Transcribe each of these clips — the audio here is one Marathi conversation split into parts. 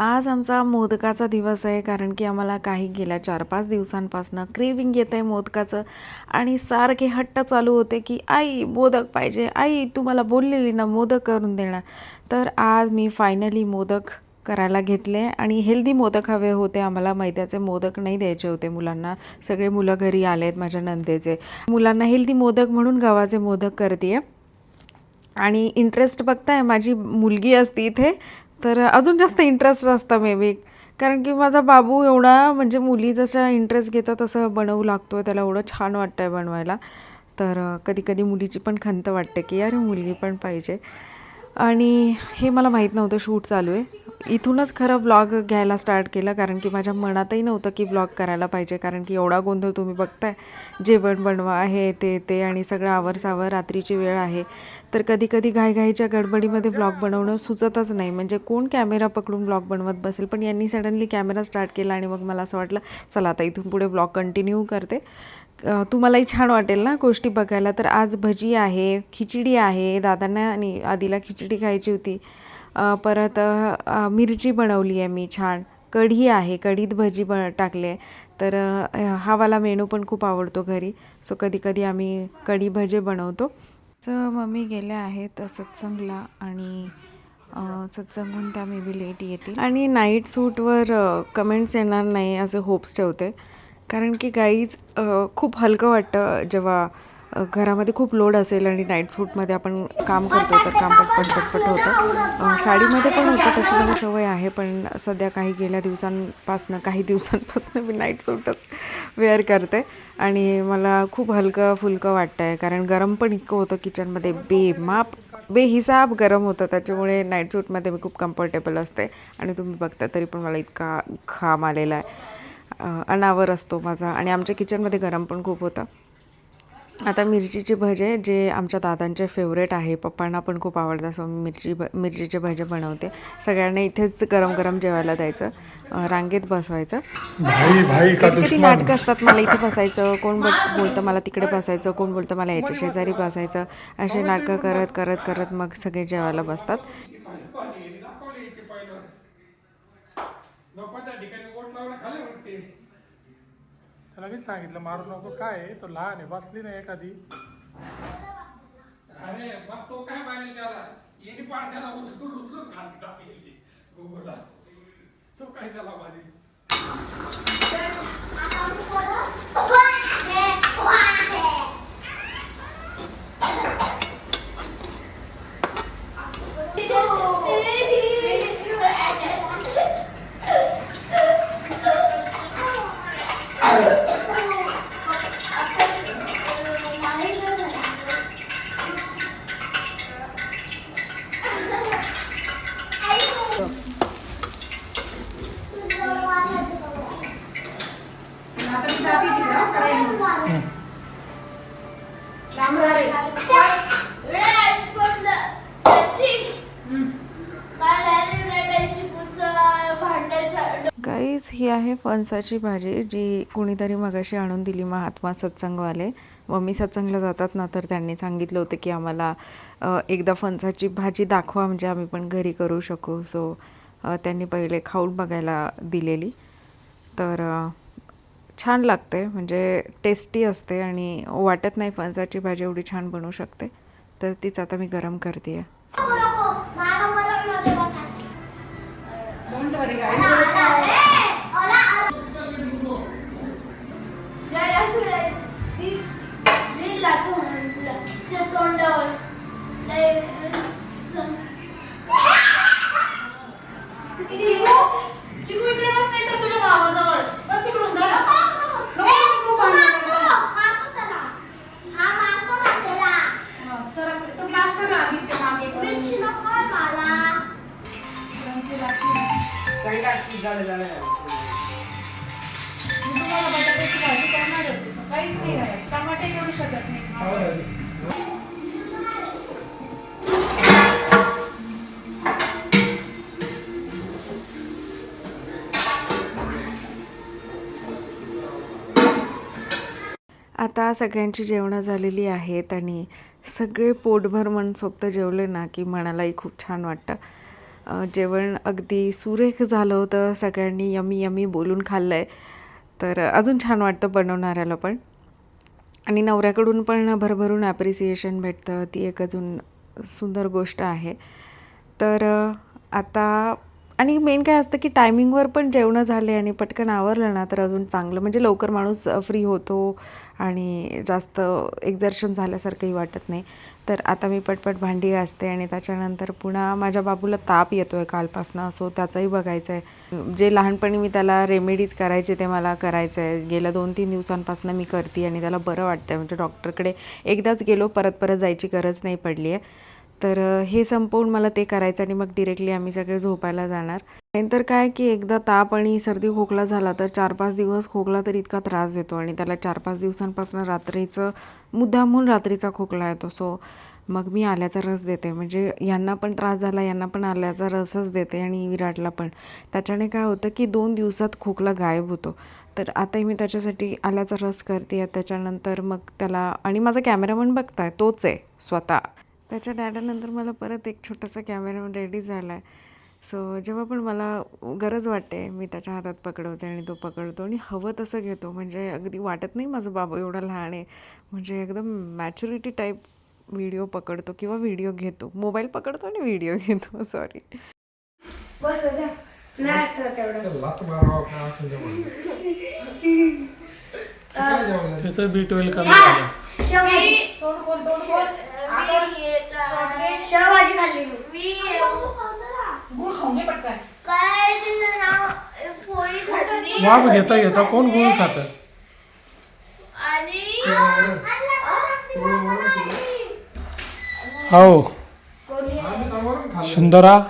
आज आमचा मोदकाचा दिवस आहे कारण की आम्हाला काही गेल्या चार पाच दिवसांपासनं क्रेविंग येत आहे मोदकाचं. आणि सारखे हट्ट चालू होते की आई मोदक पाहिजे. आई तू मला बोललेली ना मोदक करून देणार. तर आज मी फायनली मोदक करायला घेतले आणि हेल्दी मोदक हवे होते. आम्हाला मैद्याचे मोदक नाही द्यायचे होते मुलांना. सगळे मुलं घरी आले आहेत माझ्या नंदेचे. मुलांना हेल्दी मोदक म्हणून गव्हाचे मोदक करते आणि इंटरेस्ट बघताय माझी मुलगी असते इथे. तर अजून जास्त इंटरेस्ट असतं मे बी कारण की माझा बाबू एवढा म्हणजे मुली जशा इंटरेस्ट घेतात तसं बनवू लागतो त्याला एवढं छान वाटतं आहे बनवायला. तर कधी कधी मुलीची पण खंत वाटते की अरे मुलगी पण पाहिजे. आणि हे मला माहीत नव्हतं शूट चालू आहे. इथूनच खरं ब्लॉग घ्यायला स्टार्ट केलं कारण की माझ्या मनातही नव्हतं की ब्लॉग करायला पाहिजे कारण की एवढा गोंधळ तुम्ही बघताय. जेवण बनवा आहे ते ते आणि सगळं आवरसावर रात्रीची वेळ आहे. तर कधी कधी घाईघाईच्या गडबडीमध्ये ब्लॉग बनवणं सुचतच नाही. म्हणजे कोण कॅमेरा पकडून ब्लॉग बनवत बसेल? पण यांनी सडनली कॅमेरा स्टार्ट केला आणि मग मला असं वाटलं चला आता इथून पुढे ब्लॉग कंटिन्यू करते. तुम्हालाही छान वाटेल ना गोष्टी बघायला. तर आज भजी आहे खिचडी आहे. दादांना आणि आधीला खिचडी खायची होती. परत मिरची बनवली आहे मी छान. कढी आहे कढीत भजी ब टाकले. तर हा वाला मेनू पण खूप आवडतो घरी. सो कधी कधी आम्ही कढी भजे बनवतो. तर मम्मी गेल्या आहेत सत्संगला आणि अ, सत्संगहून त्या मे बी लेट येतील. आणि नाईट सूटवर कमेंट्स येणार नाही असे होप्स ठेवते. कारण की गाईज खूप हलकं वाटतं जेव्हा घरामध्ये खूप लोड असेल आणि नाईट सूटमध्ये आपण काम करतो तर काम पटपट पटपट होतं. साडीमध्ये पण होतं तशी मला सवय आहे पण सध्या काही गेल्या दिवसांपासनं काही दिवसांपासनं मी नाईट सूटच वेअर करते. आणि मला खूप हलकं फुलकं वाटतं आहे कारण गरम पण इतकं होतं किचनमध्ये बेमाप बेहिसाब गरम होतं त्याच्यामुळे नाईट सूटमध्ये मी खूप कम्फर्टेबल असते. आणि तुम्ही बघता तरी पण मला इतका घाम आलेला आहे. अनावर असतो माझा आणि आमच्या किचनमध्ये गरम पण खूप होतं. आता मिरचीचे भजे जे आमच्या दादांचे फेवरेट आहे पप्पांना पण खूप आवडतं सो मिरची भ मिरचीचे भजे बनवते. सगळ्यांना इथेच गरम गरम जेवायला द्यायचं रांगेत बसवायचं. भाई भाई का कधी कधी दुश्मन? नाटकं असतात मला इथे बसायचं कोण बोल बोलतं मला तिकडे बसायचं कोण बोलतं मला याच्या शेजारी बसायचं असे नाटकं करत करत करत मग सगळे जेवायला बसतात. त्याला मी सांगितलं मारू नको. काय आहे, तो लहान आहे बसली ना एखादी. अरे मग तो काय मानेल त्याला? येणे पाड त्याला उचलून उचलून खाली टाकेल गोगोला तो काय त्याला मानेल? भांडायचं गाईज ही आहे फणसाची भाजी जी कुणीतरी मगाशी आणून दिली महात्मा सत्संगवाले. मम्मी सत्संगला जातात ना तर त्यांनी सांगितलं होतं की आम्हाला एकदा फणसाची भाजी दाखवा म्हणजे आम्ही पण घरी करू शकू. सो त्यांनी पहिले खाऊन बघायला दिलेली. तर छान लागते म्हणजे टेस्टी असते आणि वाटत नाही फणसाची भाजी एवढी छान बनवू शकते. तर तीच आता मी गरम करते आहे नाही टमाटे करू शकत नाही आता सगळ्यांची जेवणं झालेली आहेत आणि सगळे पोटभर मनसोक्त जेवले ना की मनालाही खूप छान वाटतं. जेवण अगदी सुरेख झालं होतं सगळ्यांनी यमी यमी बोलून खाल्लं आहे तर अजून छान वाटतं बनवणाऱ्याला पण. आणि नवऱ्याकडून पण भरभरून ॲप्रिसिएशन भेटतं. ती एक अजून सुंदर गोष्ट आहे. तर आता आणि मेन काय असतं की टायमिंगवर पण जेवणं झाले आणि पटकन आवरलं ना तर अजून चांगलं. म्हणजे लवकर माणूस फ्री होतो. आणि जास्त एक्झर्शन झाल्यासारखंही वाटत नाही. तर आता मी पटपट भांडी घासते आणि त्याच्यानंतर पुन्हा माझ्या बाबूला ताप येतो आहे कालपासनं सो त्याचंही बघायचं आहे जे लहानपणी मी त्याला रेमेडीज करायचे ते मला करायचं आहे गेल्या दोन तीन दिवसांपासून मी करते आणि त्याला बरं वाटतं आहे म्हणजे डॉक्टरकडे एकदाच गेलो परत परत जायची गरज नाही पडली आहे तर हे संपवून मला ते करायचं आणि मग डिरेक्टली आम्ही सगळे झोपायला जाणार. नंतर काय की एकदा ताप आणि सर्दी खोकला झाला तर चार पाच दिवस खोकला तर इतका त्रास देतो आणि त्याला चार पाच दिवसांपासून रात्रीचं मुद्दामून रात्रीचा खोकला येतो. सो मग मी आल्याचा रस देते. म्हणजे यांना पण त्रास झाला यांना पण आल्याचा रसच देते आणि विराटला पण. त्याच्याने काय होतं की दोन दिवसात खोकला गायब होतो. तर आताही मी त्याच्यासाठी आल्याचा रस करते. त्याच्यानंतर मग त्याला आणि माझा कॅमेरामन बघताय तोच आहे स्वतः. त्याच्या डॅडानंतर मला परत एक छोटासा कॅमेरामन रेडी झाला आहे सो जेव्हा पण मला गरज वाटते मी त्याच्या हातात पकडवते आणि तो पकडतो आणि हवं तसं घेतो. म्हणजे अगदी वाटत नाही माझं बाबा एवढा लहान आहे. म्हणजे एकदम मॅच्युरिटी टाईप व्हिडिओ पकडतो किंवा व्हिडिओ घेतो. मोबाईल पकडतो आणि व्हिडिओ घेतो. सॉरी? त्याचं बी ट्वेल्व शेवभाजी खाल्ली मी. गुळ खाऊन घे पटकन. वाफ घेता घेता कोण गुळ खातं? हो. सुंदरा.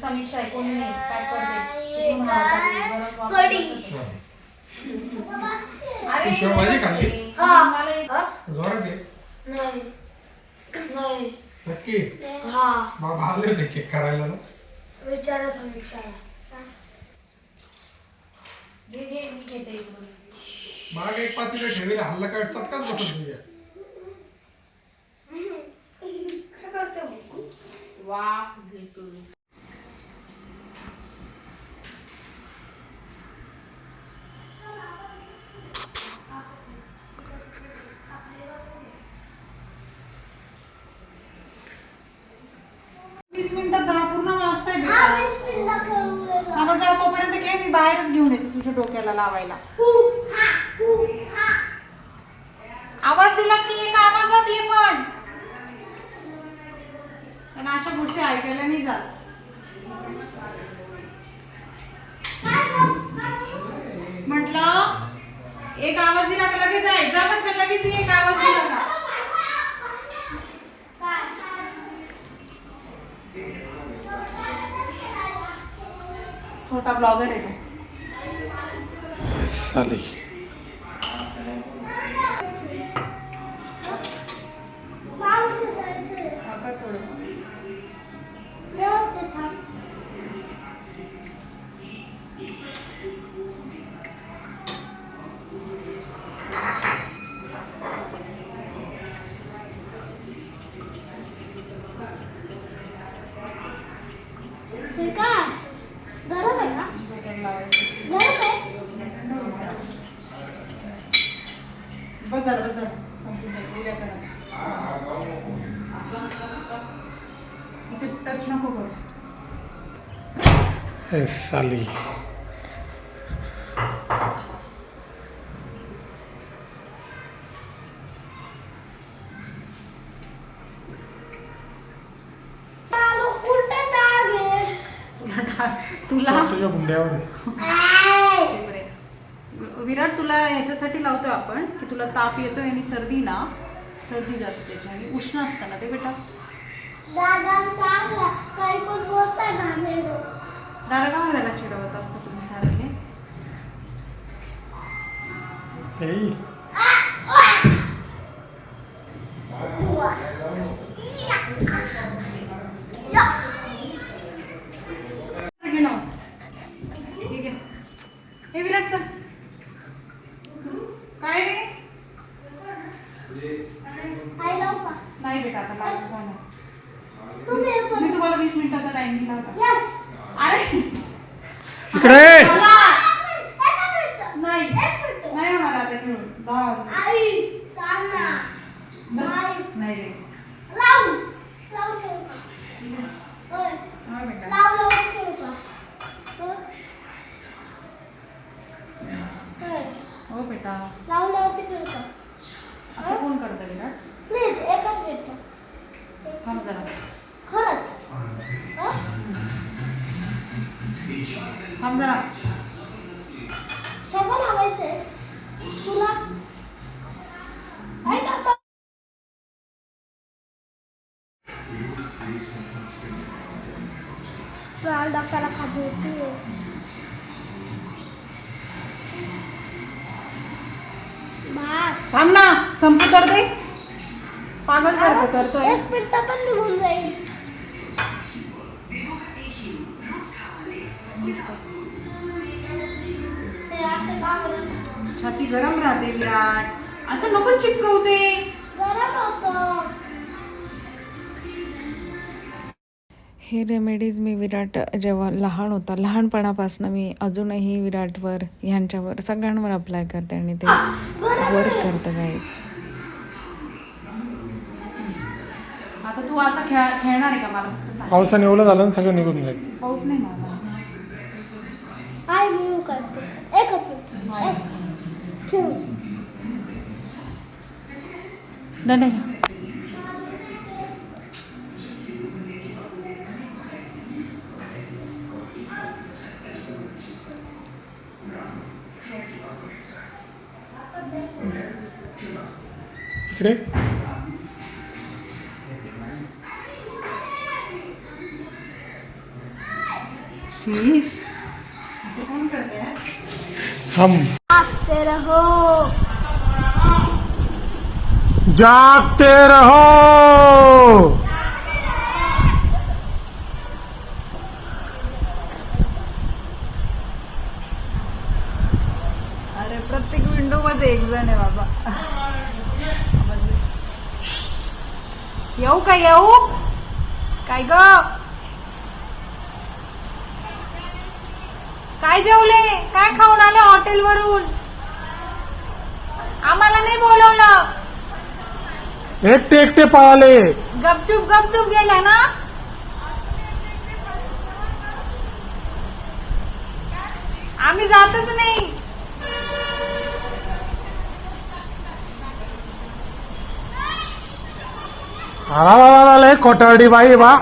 समीक्षा आहे कोणी नाही. पॅक कर दे. तू म्हणा, चांगली, गरम वापर बसत. अरे, तू शेवभाजी खाल्ली मला एक- जोरात आहे. नाही नाही नक्की हा. बाबा आले होते केक करायला ना. विचारा समीक्षाला घे घे मी घेते इकडून माग एक पातीला ठेवले हल्ला काढतात का बसत काय करतो? वा घेतो वीस मिनिटात दहा पूर्ण वाजताय बेटा मला जा तोपर्यंत काय मी बाहेरच घेऊन येते तुझ्या डोक्याला लावायला. आवाज दिला की एक आवाजात ये पण. पण अशा गोष्टी ऐकायला नाही जात. म्हटलं एक आवाज दिला का लगेच आहे? जा पण का लगेच एक आवाज दिला का? छोटा ब्लॉगर आहे तो. साली साली तुला. विराट तुला ह्याच्यासाठी लावतो आपण की तुला ताप येतोय आणि सर्दी ना सर्दी जाते त्याची. आणि उष्ण असतं ना ते बेटा. दादा का त्याला चिडवत असता तुम्ही सारखे. हे घे ना. हे घे. हे विराट चल. काय रे? नाही बेटा आता लागू झालं नाही लावता अरे. इकडे. नाही. नाही मला आता खेळून दहा वाजले. नाही रे. हा बेटा. हो बेटा असं कोण करतं विराट प्लीज एकच मिनिट. थांब जरा. थांब जरा. सगळं लावायचंय तुला. तुला डोक्याला खाली होती बस थांब ना संपू तर दे. पागल सारखं करतोय. एक मिनिट पण निघून जाईल. छाती गरम राहते विराट असं नको चिपकवते. गरम होतं. हे रेमेडीज मी विराट जेव्हा लहान होता लहानपणापासून मी अजूनही विराटवर ह्यांच्यावर सगळ्यांवर अप्लाय करते आणि ते वर्क करतं काहीच आता तू असा खेळ खेळणार आहे का मला. पावसाने ओलं झालं सगळं निघून जाईल. पाऊस नाही एकच मिनिट एक. ठेव. नाही नाही इकडे शी. हम जागते रहो। जागते रहो। अरे प्रत्येक विंडो मध्ये एक जण आहे बाबा. येऊ का येऊ? काय ग? काय जेवले? काय खाऊन आले हॉटेल वरून आम्हाला नाही बोलवलं. एकटे एकटे पळाले. गपचूप गपचूप गेला ना? आम्ही जातच नाही. आला कोटारडी बाई बा